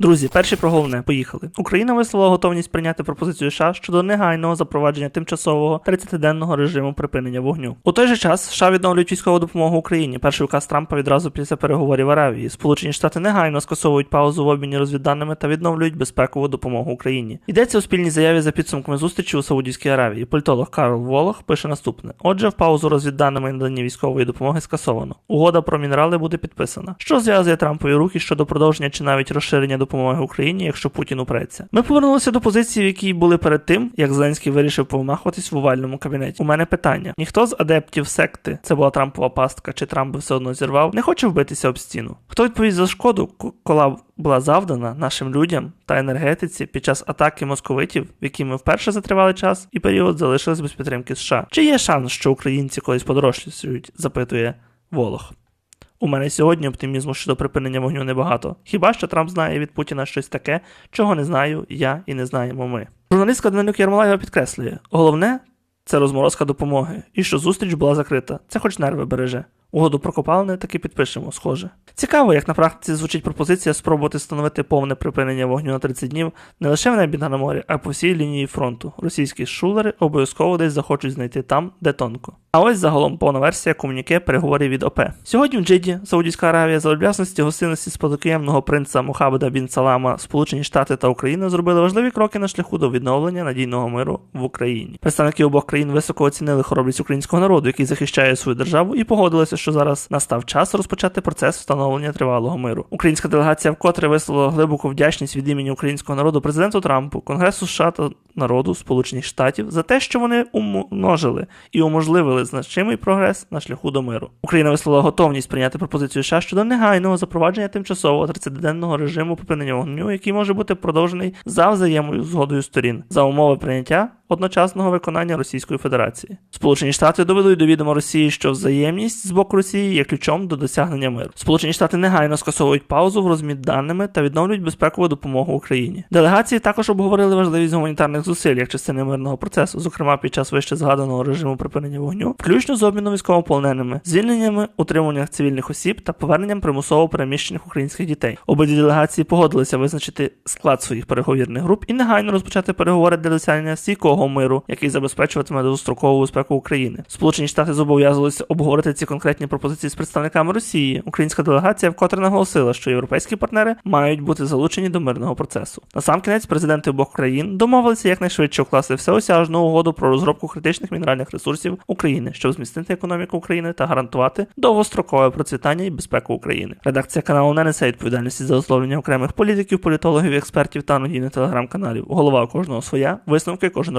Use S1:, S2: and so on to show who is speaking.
S1: Друзі, перші про головне, поїхали. Україна висловила готовність прийняти пропозицію США щодо негайного запровадження тимчасового 30-денного режиму припинення вогню. У той же час США відновлюють військову допомогу Україні. Перший указ Трампа відразу після переговорів Аравії. Сполучені Штати негайно скасовують паузу в обміні розвідданими та відновлюють безпекову допомогу Україні. Йдеться у спільній заяві за підсумками зустрічі у Саудівській Аравії. Політолог Карл Волох пише наступне: Отже, в паузу розвідданими надання військової допомоги скасовано. Угода про мінерали буде підписана. Що зв'язує Трампові руки щодо продовження чи навіть розширення допомоги Україні, якщо Путін упреться. Ми повернулися до позиції, в якій були перед тим, як Зеленський вирішив помахуватись в овальному кабінеті. У мене питання: ніхто з адептів секти, це була Трампова пастка, чи Трамп би все одно зірвав, не хоче вбитися об стіну. Хто відповість за шкоду, к- кола була завдана нашим людям та енергетиці під час атаки московитів, в які ми вперше за тривалий час і період залишились без підтримки США? Чи є шанс, що українці колись подорожчають? запитує Волох. У мене сьогодні оптимізму щодо припинення вогню небагато. Хіба що Трамп знає від Путіна щось таке, чого не знаю я і не знаємо ми. Журналістка Данилюк Ярмолаєва підкреслює: головне це розморозка допомоги, і що зустріч була закрита. Це хоч нерви береже. Угоду про копалини таки підпишемо, схоже. Цікаво, як на практиці звучить пропозиція спробувати встановити повне припинення вогню на 30 днів не лише в небі на морі, а по всій лінії фронту. Російські шулери обов'язково десь захочуть знайти там, де тонко. А ось загалом повна версія комуніке переговорів від ОП. Сьогодні в Джиді, Саудівська Аравія, за облясності гостинності спадкоємного принца Мухаммеда Бін Салама, Сполучені Штати та Україна зробили важливі кроки на шляху до відновлення надійного миру в Україні. Представники обох країн високо оцінили хоробрість українського народу, який захищає свою державу, і погодилися, що зараз настав час розпочати процес встановлення тривалого миру. Українська делегація вкотре висловила глибоку вдячність від імені українського народу президенту Трампу, Конгресу США та народу Сполучених Штатів за те, що вони умножили і уможливили значимий прогрес на шляху до миру. Україна висловила готовність прийняти пропозицію США щодо негайного запровадження тимчасового 30-денного режиму припинення вогню, який може бути продовжений за взаємною згодою сторін за умови прийняття одночасного виконання Російської Федерації. Сполучені Штати довели до відома Росії, що взаємність з боку Росії є ключом до досягнення миру. Сполучені Штати негайно скасовують паузу в розмін даними та відновлюють безпекову допомогу Україні. Делегації також обговорили важливість гуманітарних зусиль як частини мирного процесу, зокрема під час вище згаданого режиму припинення вогню, включно з обміном військовополоненими, звільненнями, утриманням цивільних осіб та поверненням примусово переміщених українських дітей. Обидві делегації погодилися визначити склад своїх переговірних груп і негайно розпочати переговори для досягнення стійкого миру, який забезпечуватиме довгострокову безпеку України. Сполучені Штати зобов'язувалися обговорити ці конкретні пропозиції з представниками Росії. Українська делегація вкотре наголосила, що європейські партнери мають бути залучені до мирного процесу. Насамкінець президенти обох країн домовилися якнайшвидше укласти всеосяжну угоду про розробку критичних мінеральних ресурсів України, щоб змістити економіку України та гарантувати довгострокове процвітання і безпеку України. Редакція каналу не несе відповідальності за висловлення окремих політиків, політологів, експертів та анонімних телеграм-каналів. Голова кожного своя, висновки кожен